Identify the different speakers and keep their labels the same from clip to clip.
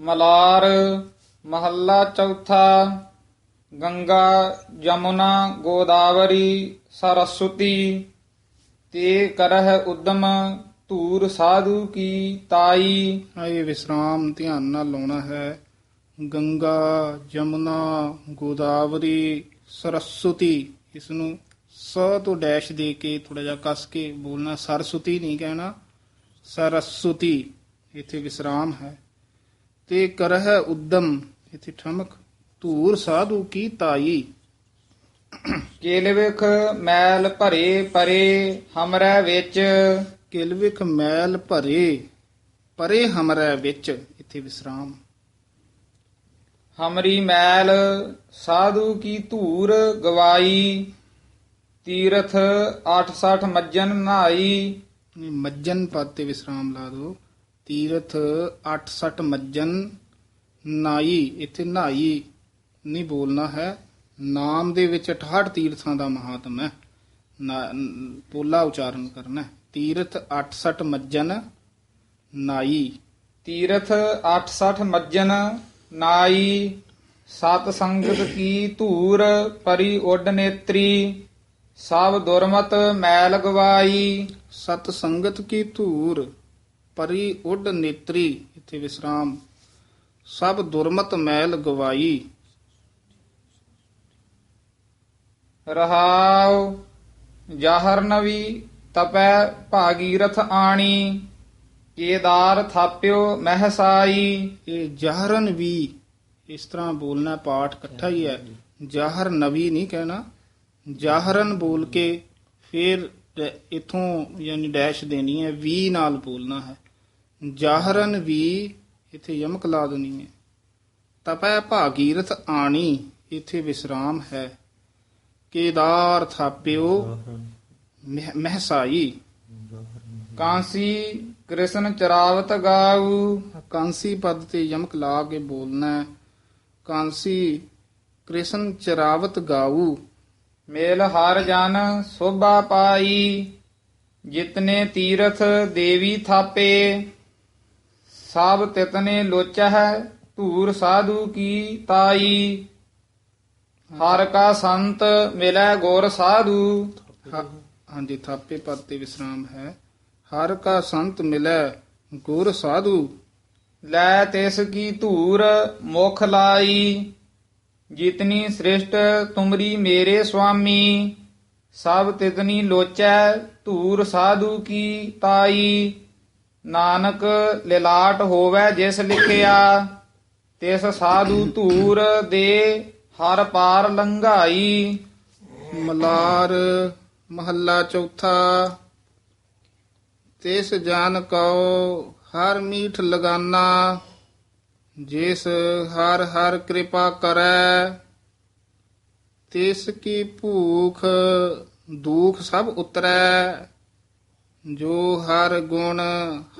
Speaker 1: ਮਲਾਰ, ਮਹੱਲਾ ਚੌਥਾ, ਗੰਗਾ ਯਮੁਨਾ ਗੋਦਾਵਰੀ, ਸਰਸਵਤੀ। ਤੇ ਕਰਹ ਉਦਮ, ਧੂਰ ਸਾਧੂ ਕੀ ਤਾਈ।
Speaker 2: ਇਹ ਵਿਸਰਾਮ ਧਿਆਨ ਨਾਲ ਲਾਉਣਾ ਹੈ। ਗੰਗਾ, ਜਮੁਨਾ, ਗੋਦਾਵਰੀ, ਸਰਸਵਤੀ। ਇਸ ਨੂੰ ਸ ਤੋਂ ਡੈਸ਼ ਦੇ ਕੇ ਥੋੜਾ ਜਿਹਾ ਕੱਸ ਕੇ ਬੋਲਣਾ ਸਰਸਵਤੀ ਨਹੀਂ ਕਹਿਣਾ। ਸਰਸਵਤੀ। ਇੱਥੇ ਵਿਸਰਾਮ ਹੈ। ਤੇ ਕਰਹਿ ਉਦਮ ਇੱਥੇ ਠਮਕ ਧੂਰ ਸਾਧੂ ਕੀ ਤਾਈ।
Speaker 1: ਕੇਲਵਿਖ ਮੈਲ ਭਰੇ ਪਰੇ ਹਮਰੇ ਵਿੱਚ।
Speaker 2: ਕਿਲਵਿਖ ਮੈਲ ਭਰੇ ਪਰੇ ਹਮਰੇ ਵਿੱਚ ਇੱਥੇ ਵਿਸਰਾਮ।
Speaker 1: ਹਮਰੀ ਮੈਲ ਸਾਧੂ ਕੀ ਧੂਰ ਗਵਾਈ। ਤੀਰਥ 68 ਮੱਜਨ ਨਹਾਈ
Speaker 2: ਮੱਜਨ ਪਦ ਤੇ ਵਿਸਰਾਮ ਲਾ ਦਿਓ। ਤੀਰਥ 68 ਮੱਜਨ, ਨਾਈ, ਇੱਥੇ ਨਾਈ ਨਹੀਂ ਬੋਲਣਾ ਹੈ। ਨਾਮ ਦੇ ਵਿੱਚ 68 ਤੀਰਥਾਂ ਦਾ ਮਹਾਤਮ ਹੈ। ਨਾ- ਪੋਲਾ ਉਚਾਰਨ ਕਰਨਾ ਹੈ। ਤੀਰਥ 68 ਮੱਜਨ, ਨਾਈ।
Speaker 1: ਤੀਰਥ 68 ਮੱਜਨ, ਨਾਈ। ਸਤ ਸੰਗਤ ਕੀ ਧੂਰ ਪਰੀ ਉੱਡ ਨੇਤਰੀ, ਸਭ ਦੁਰਮਤ ਮੈਲ ਗਵਾਈ।
Speaker 2: ਸਤ ਸੰਗਤ ਕੀ ਧੂਰ ਪਰੀ ਉੱਡ ਨੇਤਰੀ, ਇੱਥੇ ਵਿਸਰਾਮ। ਸਭ ਦੁਰਮਤ ਮੈਲ ਗਵਾਈ।
Speaker 1: ਰਹਾਉ ਜਾਹਰਨਵੀ ਤਪੈ ਭਾਗੀਰਥ ਆਣੀ। ਕੇਦਾਰ ਥਾਪਿਓ ਮਹਿਸਾਈ।
Speaker 2: ਇਹ ਜਹਰਨ ਵੀ ਇਸ ਤਰ੍ਹਾਂ ਬੋਲਣਾ ਪਾਠ ਇਕੱਠਾ ਹੀ ਹੈ। ਜਹਰ ਨਵੀ ਨਹੀਂ ਕਹਿਣਾ, ਜਾਹਰਨ ਬੋਲ ਕੇ ਫਿਰ ਡ- ਇੱਥੋਂ ਯਾਨੀ ਡੈਸ਼ ਦੇਣੀ ਹੈ, ਵੀ ਨਾਲ ਬੋਲਣਾ ਹੈ। ਜਾਹਰਨ ਵੀ ਇੱਥੇ ਯਮਕ ਲਾ ਦਨੀ ਹੈ। ਤਪੈ ਭਾਗੀਰਥ ਆਣੀ, ਇੱਥੇ ਵਿਸਰਾਮ ਹੈ। ਕੇਦਾਰ ਥਾਪਿਓ, ਮਹਿ- ਮਹਿਸਾਈ।
Speaker 1: ਕਾਂਸੀ ਕ੍ਰਿਸ਼ਨ ਚਰਾਵਤ ਗਾਊ,
Speaker 2: ਕਾਂਸੀ ਪਦ ਤੇ ਯਮਕ ਲਾ ਕੇ ਬੋਲਣਾ ਕਾਂਸੀ ਕ੍ਰਿਸ਼ਨ ਚਰਾਵਤ ਗਾਊ,
Speaker 1: ਮੇਲ ਹਰ ਜਨ ਸੋਭਾ ਪਾਈ, ਜਿਤਨੇ ਤੀਰਥ ਦੇਵੀ ਥਾਪੇ। ਸਭ ਤਿਤਨੇ ਲੋਚਹਿ ਧੂਰ ਸਾਧੂ ਕੀ ਤਾਈ। ਹਰ ਕਾ ਸੰਤ ਮਿਲੈ ਗੁਰ ਸਾਧੂ।
Speaker 2: ਹਾਂ- ਹਾਂਜੀ, ਥਾਪੇ ਪਦ ਤੇ ਵਿਸਰਾਮ ਹੈ। ਹਰ ਕਾ ਸੰਤ ਮਿਲੈ ਗੁਰ ਸਾਧੂ।
Speaker 1: ਲੈ ਤਿਸ ਕੀ ਧੂਰ ਮੁਖ ਲਾਈ। ਜਿਤਨੀ ਸ੍ਰਿਸ਼ਟ ਤੁਮਰੀ ਮੇਰੇ ਸੁਆਮੀ। ਸਭ ਤਿਤਨੀ ਲੋਚੈ ਧੂਰ ਸਾਧੂ ਕੀ ਤਾਈ। ਨਾਨਕ ਲਿਲਾਟ ਹੋਵੇ ਜਿਸ ਲਿਖਿਆ, ਤਿਸ ਸਾਧੂ ਧੂਰ ਦੇ ਹਰ ਪਾਰ ਲੰਘਾਈ।
Speaker 2: ਮਲਾਰ ਮਹੱਲਾ ਚੌਥਾ, ਤਿਸ ਜਾਨ ਕਉ ਹਰ ਮੀਠ ਲਗਾਨਾ, ਜਿਸ ਹਰ ਹਰ ਕਿਰਪਾ ਕਰੈ। ਤਿਸ ਕੀ ਭੂਖ, ਦੁਖ ਸਭ ਉਤਰੈ। ਜੋ ਹਰ ਗੁਣ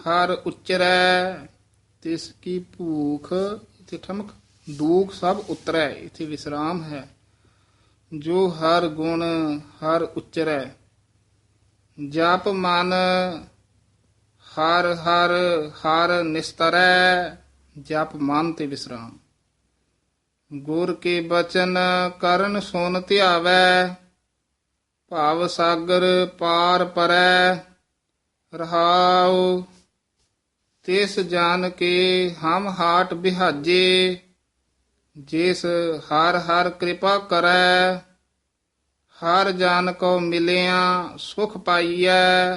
Speaker 2: ਹਰ ਉਚਰੈ, ਤਿਸ ਕੀ ਭੂਖ, ਇਥੇ ਠਮਕ, ਦੁਖ ਸਭ ਉਤਰੈ, ਇਥੇ ਵਿਸਰਾਮ ਹੈ। ਜੋ ਹਰ ਗੁਣ ਹਰ ਉਚਰੈ, ਜਪ ਮਨ ਹਰ ਹਰ ਹਰ ਨਿਸਤਰੈ, ਜਪ ਮਨ ਤੇ ਵਿਸਰਾਮ। ਗੁਰ ਕੇ ਬਚਨ ਕਰਨ ਸੁਨ ਧਿਆਵੈ, ਭਾਵ ਸਾਗਰ ਪਾਰ ਪਰੈ ਰਹਾਉ, ਤਿਸ ਜਾਨ ਕੇ ਹਮ ਹਾਟ ਬਿਹਾਜੇ, ਜਿਸ ਹਰ ਹਰ ਕਿਰਪਾ ਕਰੈ, ਹਰ ਜਨ ਕੋ ਮਿਲਿਆ ਸੁਖ ਪਾਈਐ,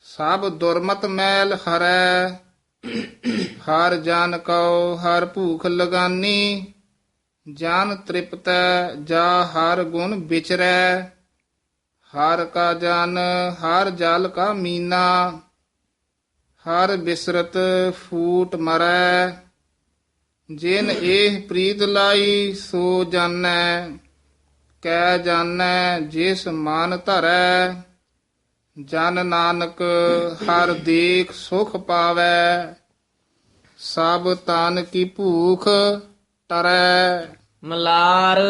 Speaker 2: ਸਭ ਦੁਰਮਤ ਮੈਲ ਹਰੈ, ਹਰ ਜਨ ਕੋ ਹਰ ਭੂਖ ਲਗਾਨੀ, ਜਾਨ ਤ੍ਰਿਪਤੈ, ਜਾ ਹਰ ਗੁਣ ਵਿਚਰੈ। ਹਰ ਕਾ ਜਨ, ਹਰ ਜਲ ਕਾ ਮੀਨਾ, ਹਰ ਬਿਸਰਤ ਫੂਟ ਮਰੈ, ਜਿਨ ਇਹ ਪ੍ਰੀਤ ਲਾਈ ਸੋ ਜਾਣੈ, ਕੈ ਜਾਣੈ ਜਿਸ ਮਨ ਧਰੈ, ਜਨ ਨਾਨਕ ਹਰ ਦੇਖ ਸੁਖ ਪਾਵੈ, ਸਭ ਤਨ ਕੀ ਭੂਖ ਤਰੈ
Speaker 3: ਮਲਾਰ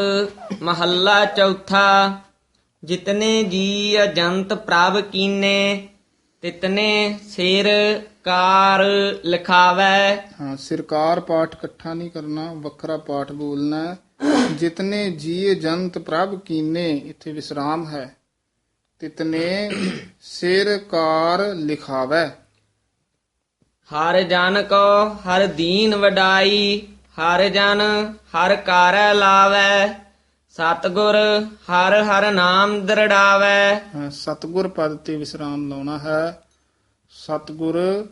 Speaker 3: ਮਹੱਲਾ ਚੌਥਾ ਜਿਤਨੇ ਜੀ ਅਜੰਤ ਪ੍ਰਭ ਕੀਨੇ ਤਿਤਨੇ ਸਿਰ ਕਾਰ ਲਿਖਾਵੈ।
Speaker 2: ਹਾਂ ਸਿਰਕਾਰ ਪਾਠ ਇਕੱਠਾ ਨਹੀਂ ਕਰਨਾ ਵੱਖਰਾ ਪਾਠ ਬੋਲਣਾ ਹੈ। ਜਿਤਨੇ ਜੀਏ ਜੰਤ ਪ੍ਰਭ ਕੀਨੇ ਇੱਥੇ ਵਿਸਰਾਮ ਹੈ। ਤਿਤਨੇ ਸਿਰ ਕਾਰ ਲਿਖਾਵੈ।
Speaker 3: ਹਰ ਜਨ ਕੋ ਹਰ ਦੀਨ ਵਡਾਈ ਹਰ ਜਨ ਹਰ ਕਾਰੈ ਲਾਵੈ। ਸਤਗੁਰ ਹਰ ਹਰ ਨਾਮ ਦਰੜਾਵੈ।
Speaker 2: ਸਤਿਗੁਰ ਪਦ ਤੇ ਵਿਸਰਾਮ ਲਾਉਣਾ ਹੈ। ਸਤਿਗੁਰ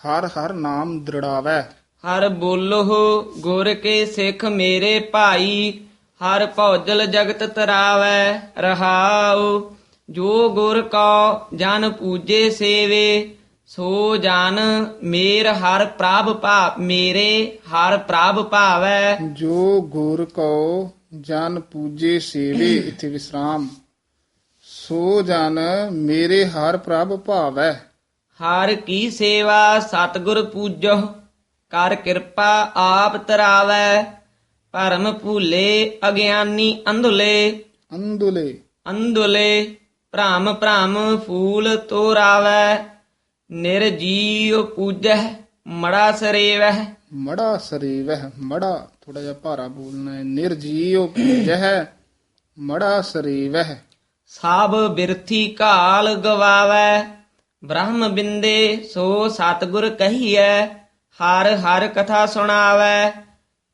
Speaker 2: ਹਰ ਹਰ ਨਾਮ ਦ੍ਰਿੜਾਵੈ।
Speaker 3: ਹਰ ਬੋਲੋ ਗੁਰ ਕੇ ਸਿੱਖ ਮੇਰੇ ਭਾਈ ਹਰ ਭੌਜਲ ਜਗਤ ਤਰਾਵੈ ਰਹਾਉ। ਜੋ ਗੁਰ ਕੋ ਜਨ ਪੂਜੇ ਸੇਵੇ ਸੋ ਜਨ ਮੇਰ ਹਰ ਪ੍ਰਭ ਭਾ ਮੇਰੇ ਹਰ ਪ੍ਰਭ ਭਾਵੈ।
Speaker 2: ਜੋ ਗੁਰ ਕਉ ਜਨ ਪੂਜੇ ਸੇਵੇ ਇੱਥੇ ਵਿਸਰਾਮ। ਸੋ ਜਨ ਮੇਰੇ ਹਰ ਪ੍ਰਭ ਭਾਵੈ।
Speaker 3: ਹਰ ਕੀ ਸੇਵਾ ਸਤਿਗੁਰ ਪੂਜੋ ਕਰ ਕਿਰਪਾ ਆਪ ਤਰਾਵੈ। ਭਰਮ ਭੂਲੇ ਅਗਿਆਨੀ ਅੰਧੁਲੇ।
Speaker 2: ਅੰਦੁਲੇ
Speaker 3: ਅੰਧੁਲੇ ਭ੍ਰਮ ਭ੍ਰਮ ਫੂਲ ਤੋਰਾਵੈ। ਨਿਰਜੀਵ ਪੂਜੈ ਮੜਾ ਸਰੇਵਹਿ।
Speaker 2: ਮੜਾ ਸਰੀਵਹਿ ਮੜਾ ਥੋੜਾ ਜਿਹਾ ਭਾਰਾ ਬੋਲਣਾ ਹੈ। ਨਿਰਜੀਉ ਪੂਜਹਿ ਮੜਾ ਸਰੀਵਹਿ।
Speaker 3: ਸਭ ਬਿਰਥੀ ਕਾਲ ਗਵਾਵੈ, ਬ੍ਰਹਮ ਬਿੰਦੇ ਸੋ ਸਤਿਗੁਰ ਕਹੀਐ, ਹਰ ਹਰ ਕਥਾ ਸੁਣਾਵੈ।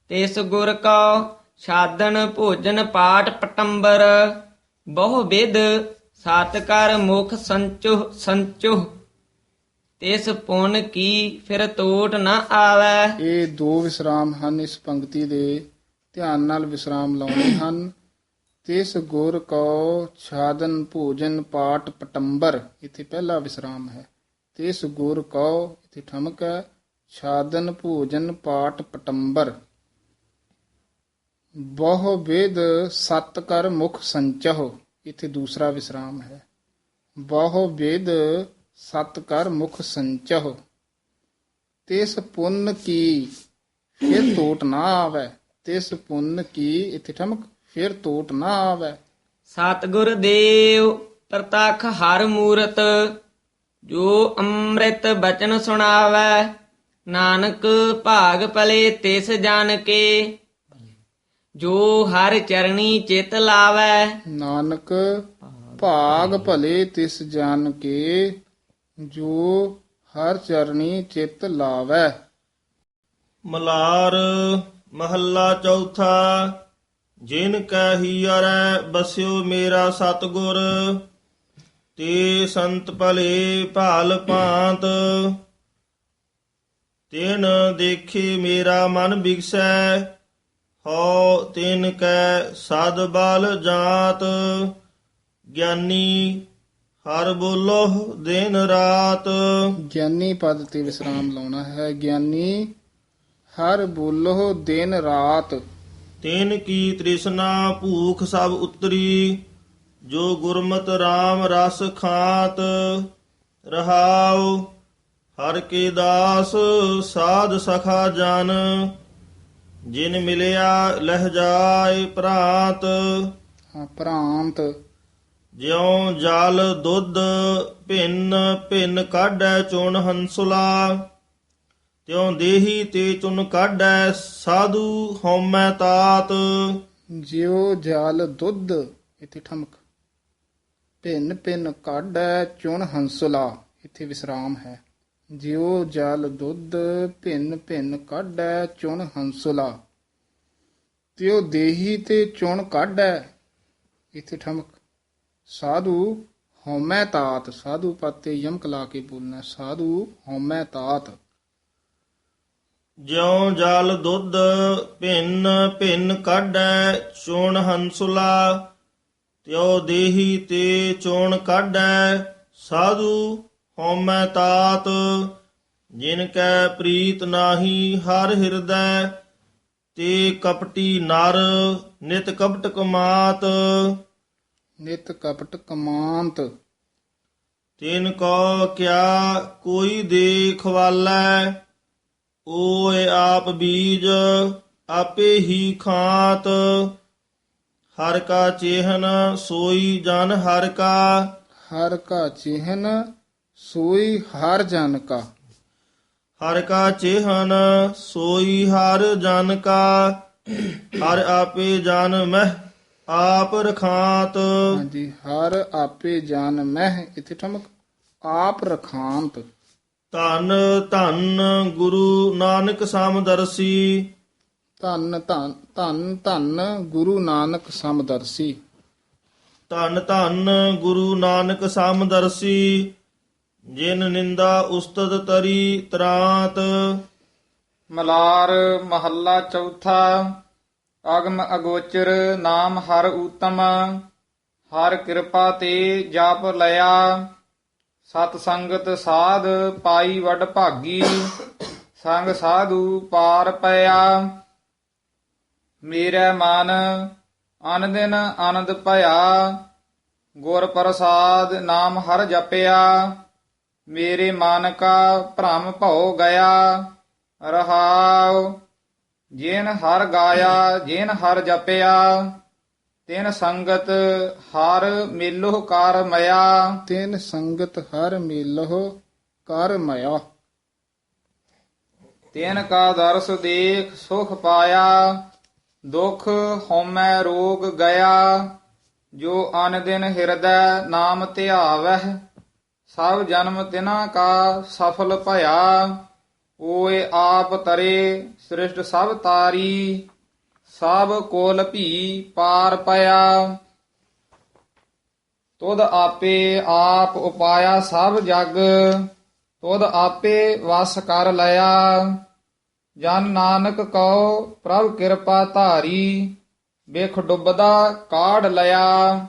Speaker 3: ਤਿਸ ਗੁਰ ਕੋ ਸਾਧਨ ਭੋਜਨ ਪਾਠ ਪਟੰਬਰ, ਬਹੁ ਵਿਦ ਸਤ ਕਰ ਮੁਖ ਸੰਚੁ ਸੰਚੁ ਤਿਸ ਪੁੰਨ ਕੀ ਫਿਰ ਤੋਟ ਨ ਆਵੈ?
Speaker 2: ਇਹ ਦੋ ਵਿਸਰਾਮ ਹਨ, ਇਸ ਪੰਕਤੀ ਦੇ ਧਿਆਨ ਨਾਲ ਵਿਸਰਾਮ ਲਾਉਣੇ ਹਨ। ਤਿਸ ਗੁਰ ਕਉ ਛਾਦਨ ਭੋਜਨ ਪਾਟ ਪਟੰਬਰ, ਇੱਥੇ ਪਹਿਲਾ ਵਿਸਰਾਮ ਹੈ। ਤਿਸ ਗੁਰ ਕਉ, ਇੱਥੇ ਠਮਕ ਹੈ, ਛਾਦਨ ਭੋਜਨ ਪਾਠ ਪਟੰਬਰ। ਬਹੁ ਵੇਦ ਸਤ ਕਰ ਮੁਖ ਸੰਚਹੁ, ਇੱਥੇ ਦੂਸਰਾ ਵਿਸਰਾਮ ਹੈ। ਬਹੁ ਵੇਦ ਸਤ ਕਰ ਮੁਖ ਸੰਚਹੁ ਤਿਸ ਪੁੰਨ ਕੀ ਫਿਰ ਟੋਟ ਨਾ ਆਵੇ? ਤਿਸ ਪੁੰਨ ਕੀ ਇੱਥੇ ਠਮਕ ਫਿਰ ਟੋਟ ਨਾ ਆਵੇ?
Speaker 3: ਸਤਿਗੁਰ ਦੇਵ ਪ੍ਰਤੱਖ ਹਰ ਮੂਰਤ ਜੋ ਅੰਮ੍ਰਿਤ ਬਚਨ ਸੁਣਾਵੈ ਨਾਨਕ ਭਾਗ ਭਲੇ ਤਿਸ ਜਨ ਕੇ ਜੋ ਹਰ ਚਰਣੀ ਚਿਤ ਲਾਵੈ।
Speaker 2: ਨਾਨਕ ਭਾਗ ਭਲੇ ਤਿਸ ਜਾਨ ਕੇ ਜੋ ਹਰ ਚਰਣੀ ਚਿਤ ਲਾਵੈ।
Speaker 4: ਮਲਾਰ ਮਹੱਲਾ ਚੌਥਾ, ਜਿਨ ਕੈ ਹੀਰੈ ਬਸਿਓ ਮੇਰਾ ਸਤਗੁਰ, ਤੇ ਸੰਤ ਭਲੇ ਭਾਲ ਭਾਂਤ, ਤਿਨ ਦੇਖੇ ਮੇਰਾ ਮਨ ਬਿਗਸੈ, ਹਉ ਤਿਨ ਕੈ ਸਦ ਬਲ ਜਾਤ, ਗਿਆਨੀ ਹਰ ਬੋਲੋ ਦਿਨ ਰਾਤ।
Speaker 2: ਗਿਆਨੀ ਪਦ ਤੇ ਵਿਸਰਾਮ ਲਾਉਣਾ ਹੈ। ਗਿਆਨੀ ਹਰ ਬੋਲੋ ਦਿਨ ਰਾਤ।
Speaker 4: ਤੈਨ ਕੀ ਤ੍ਰਿਸ਼ਨਾ ਭੂਖ ਸਭ ਉਤਰੀ ਜੋ ਗੁਰਮਤਿ RAM ਰਸ ਖਾਤ। ਰਹਾਉ ਹਰ ਕੇ ਦਾਸ ਸਾਧ ਸਖਾ ਜਨ। ਜਿਨ ਮਿਲਿਆ ਲਹਿ ਜਾਏ ਭਰਾਤ
Speaker 2: ਹਾਂ ਭ੍ਰਾਂਤ
Speaker 4: ਜਿਉ ਜਲ ਦੁੱਧ ਭਿੰਨ ਭਿੰਨ ਕਾਢੈ ਚੁਣ ਹੰਸੁਲਾ, ਤਿਉ ਦੇਹੀ ਤੇ ਚੁਨ ਕਾਢੈ ਸਾਧੂ ਹਉਮੈ ਤਾਤ।
Speaker 2: ਜਿਉ ਜਲ ਦੁੱਧ, ਇੱਥੇ ਠਮਕ, ਭਿੰਨ ਭਿੰਨ ਕਾਢੈ ਚੁਣ ਹੰਸੁਲਾ, ਇੱਥੇ ਵਿਸਰਾਮ ਹੈ। ਜਿਉ ਜਲ ਦੁੱਧ ਭਿੰਨ ਭਿੰਨ ਕਾਢੈ ਚੁਣ ਹੰਸੁਲਾ, ਤਿਉ ਦੇਹੀ ਤੇ ਚੁਣ ਕਾਢੈ, ਇੱਥੇ ਠਮਕ ਸਾਧੂ ਹਉਮੈ ਤਾਤ, ਸਾਧੂ ਪਤੇ ਯਮਕ ਲਾ ਕੇ ਬੋਲਣਾ, ਸਾਧੂ ਹਉਮੈ ਤਾਤ।
Speaker 4: ਜਿਉ ਜਲ ਦੁੱਧ ਭਿੰਨ ਭਿੰਨ ਕਾਢੈ, ਚੁਣ ਹੰਸੁਲਾ, ਤਿਉ ਦੇਹੀ ਤੇ ਚੋਣ ਕਾਢੈ, ਸਾਧੂ ਹਉਮੈ ਤਾਤ, ਜਿਨ ਕੈ ਪ੍ਰੀਤ ਨਾਹੀ ਹਰ ਹਿਰਦੈ, ਤੇ ਕਪਟੀ ਨਰ ਨਿਤ ਕਪਟ ਕਮਾਤ।
Speaker 2: ਨਿਤ ਕਪਟ ਕਮਾਂਤ।
Speaker 4: ਤਿਨ ਕੋ ਕਿਆ ਕੋਈ ਦੇਖ ਵਾਲੈ ਓਏ ਆਪ ਬੀਜ ਆਪੇ ਹੀ ਖਾਤ। ਹਰ ਕਾ ਚੇਹਨ ਸੋਈ ਜਨ ਹਰ ਕਾ।
Speaker 2: ਹਰ ਕਾ ਚਿਹਨ ਸੋਈ ਹਰ ਜਨ ਕਾ।
Speaker 4: ਹਰ ਕਾ ਚੇਹਨ ਸੋਈ ਹਰ ਜਨ ਕਾ। ਹਰ ਆਪੇ ਜਨ ਮਹਿ ਆਪ ਰਖਾਤ।
Speaker 2: ਹਾਂਜੀ ਹਰ ਆਪੇ ਜਾਨ ਮਹਿ ਇਥੇ ਠਮਕ ਆਪ ਰਖਾਂਤ।
Speaker 4: ਧੰਨ ਧੰਨ ਗੁਰੂ ਨਾਨਕ ਸਮਦਰਸੀ
Speaker 2: ਧੰਨ ਧੰਨ ਧੰਨ ਧੰਨ ਗੁਰੂ ਨਾਨਕ ਸਮਦਰਸੀ
Speaker 4: ਧੰਨ ਧੰਨ ਗੁਰੂ ਨਾਨਕ ਸਮਦਰਸੀ ਜਿਨ ਨਿੰਦਾ ਉਸਤਤ ਤਰੀ ਤਰਾਤ।
Speaker 1: ਮਲਾਰ ਮਹੱਲਾ ਚੌਥਾ। ਅਗਮ ਅਗੋਚਰ ਨਾਮ ਹਰ ਊਤਮ, ਹਰ ਕਿਰਪਾ ਤੇ ਜਾਪ ਲਿਆ। ਸਤ ਸੰਗਤ ਸਾਧ ਪਾਈ ਵਡ ਭਾਗੀ, ਸੰਗ ਸਾਧੂ ਪਾਰ ਪਿਆ। ਮੇਰਾ ਮਨ ਅਨ ਦਿਨ ਆਨੰਦ ਭਇਆ। ਗੁਰ ਪ੍ਰਸਾਦ ਨਾਮ ਹਰ ਜਪਿਆ। ਮੇਰੇ ਮਨ ਕਾ ਭ੍ਰਮ ਭਉ ਗਿਆ। ਰਹਾਉ। ਜਿਨ ਹਰ ਗਾਇਆ ਜਿਨ ਹਰ ਜਪਿਆ ਤਿਨ ਸੰਗਤ ਹਰ ਮੇਲੋ ਕਰ ਮਇਆ।
Speaker 2: ਤਿਨ ਸੰਗਤ ਹਰ ਮੇਲਹੁ ਕਰ ਮਇਆ।
Speaker 1: ਤਿਨ ਕਾ ਦਰਸ ਦੇਖ ਸੁਖ ਪਾਇਆ ਦੁਖ ਹਉਮੈ ਰੋਗ ਗਿਆ। ਜੋ ਅਨ ਦਿਨ ਹਿਰਦੈ ਨਾਮ ਧਿਆਵਹਿ ਸਭ ਜਨਮ ਤਿਨਾ ਕਾ ਸਫਲ ਭਇਆ। ਓਏ ਆਪ ਤਰੇ ਸ੍ਰਿਸ਼ਟ ਸਭ ਤਾਰੀ, ਸਭ ਕੋਲ ਭੀ ਪਾਰ ਪਿਆ। ਤੁਧ ਆਪੇ ਆਪ ਉਪਾਇਆ ਸਭ ਜਗ, ਤੁਧ ਆਪੇ ਵਸ ਕਰ ਲਿਆ। ਜਨ ਨਾਨਕ ਕਉ ਪ੍ਰਭ ਕਿਰਪਾ ਧਾਰੀ ਵੇਖ ਡੁੱਬਦਾ ਕਾਢ ਲਿਆ।